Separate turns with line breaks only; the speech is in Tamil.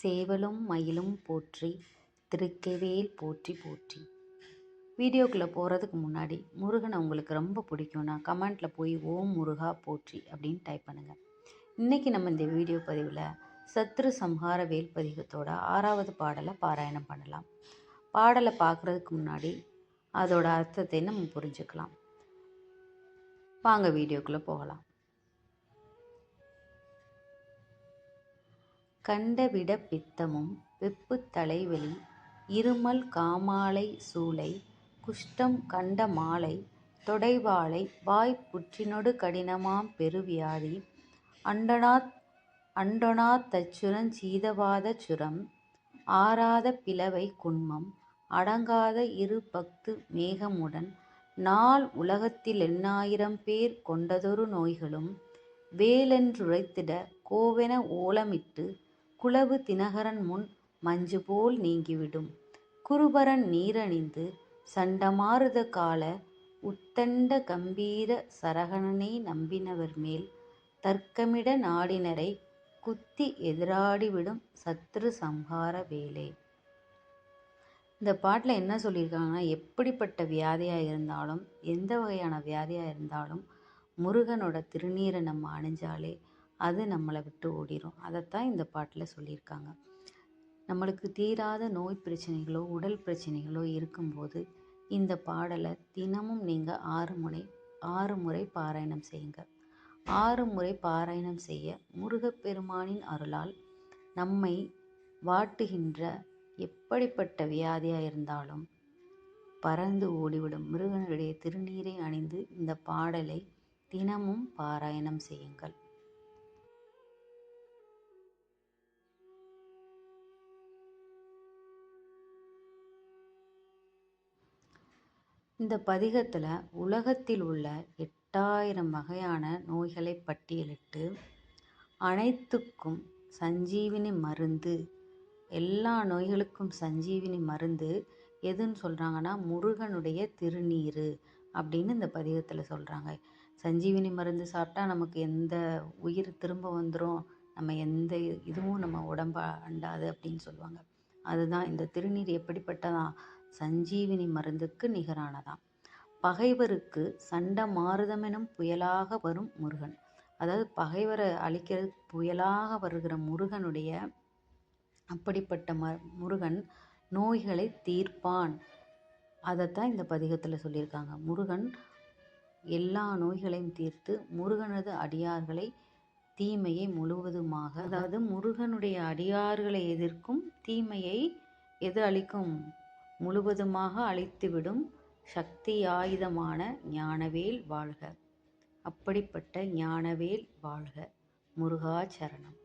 சேவலும் மயிலும் போற்றி திருக்கவேல் போற்றி போற்றி. வீடியோக்குள்ளே போகிறதுக்கு முன்னாடி முருகனை உங்களுக்கு ரொம்ப பிடிக்கும்னா கமெண்ட்டில் போய் ஓம் முருகா போற்றி அப்படின்னு டைப் பண்ணுங்கள் இன்றைக்கி நம்ம இந்த வீடியோ பதிவில் சத்ரு சம்ஹார வேல் பதிகத்தோட ஆறாவது பாடலை பாராயணம் பண்ணலாம். பாடலை பார்க்குறதுக்கு முன்னாடி அதோட அர்த்தத்தை நம்ம புரிஞ்சுக்கலாம். வாங்க வீடியோக்குள்ளே போகலாம். கண்டவிட பித்தமும் வெப்பு தலைவலி இருமல் காமாலை சூளை குஷ்டம் கண்ட மாலை தொடைவாளை வாய்ப் புற்றினொடு கடினமாம் பெருவியாதி அண்டனாத் அண்டொனாத் தச்சுரஞ் சீதவாத சுரம் ஆறாத பிளவை குன்மம் அடங்காத இரு பக்து மேகமுடன் நாள் உலகத்தில் எண்ணாயிரம் பேர் கொண்டதொரு நோய்களும் வேலென்றுரைத்திட கோவென ஓலமிட்டு குளவு தினகரன் முன் மஞ்சு போல் நீங்கிவிடும். குருபரன் நீரணிந்து சண்டமாறுத கால உத்தண்ட கம்பீர சரகணனை நம்பினவர் மேல் தர்க்கமிட நாடினரை குத்தி எதிராடிவிடும் சத்ரு சம்ஹார வேலை. இந்த பாட்டில் என்ன சொல்லியிருக்காங்கன்னா எப்படிப்பட்ட வியாதியாக இருந்தாலும் எந்த வகையான வியாதியாக இருந்தாலும் முருகனோட திருநீரை நம்ம அணிஞ்சாலே அது நம்மளை விட்டு ஓடிடும் அதைத்தான் இந்த பாட்டில் சொல்லியிருக்காங்க. நம்மளுக்கு தீராத நோய் பிரச்சனைகளோ உடல் பிரச்சனைகளோ இருக்கும்போது இந்த பாடலை தினமும் நீங்கள் ஆறு முறை ஆறு முறை பாராயணம் செய்யுங்க. ஆறு முறை பாராயணம் செய்ய முருகப்பெருமானின் அருளால் நம்மை வாட்டுகின்ற எப்படிப்பட்ட வியாதியாக இருந்தாலும் பறந்து ஓடிவிடும் மிருகனுடைய திருநீரை அணிந்து இந்த பாடலை தினமும் பாராயணம் செய்யுங்கள். இந்த பதிகத்தில் உலகத்தில் உள்ள எட்டாயிரம் வகையான நோய்களை பட்டியலிட்டு அனைத்துக்கும் சஞ்சீவினி மருந்து எல்லா நோய்களுக்கும் சஞ்சீவினி மருந்து எதுன்னு சொல்கிறாங்கன்னா முருகனுடைய திருநீர் அப்படின்னு இந்த பதிகத்தில் சொல்கிறாங்க சஞ்சீவினி மருந்து சாப்பிட்டா நமக்கு எந்த உயிர் திரும்ப வந்துடும் நம்ம எந்த இதுவும் நம்ம உடம்ப அண்டாது அப்படின்னு சொல்லுவாங்க. அதுதான் இந்த திருநீர் எப்படிப்பட்டதான் சஞ்சீவினி மருந்துக்கு நிகரானதாம். பகைவருக்கு சண்ட மாறுதமெனும் புயலாக வரும் முருகன். அதாவது பகைவரை அழிக்கிறது புயலாக வருகிற முருகனுடைய அப்படிப்பட்ட ம முருகன் நோய்களை தீர்ப்பான். அதைத்தான் இந்த பதிகத்தில் சொல்லியிருக்காங்க. முருகன் எல்லா நோய்களையும் தீர்த்து முருகனது அடியார்களை தீமையை முழுவதுமாக அதாவது முருகனுடைய அடியார்களை எதிர்க்கும் தீமையை எது அளிக்கும் முழுவதுமாக அழித்துவிடும் சக்தி ஆயுதமான ஞானவேல் வாழ்க. அப்படிப்பட்ட ஞானவேல் வாழ்க. முருகாச்சரணம்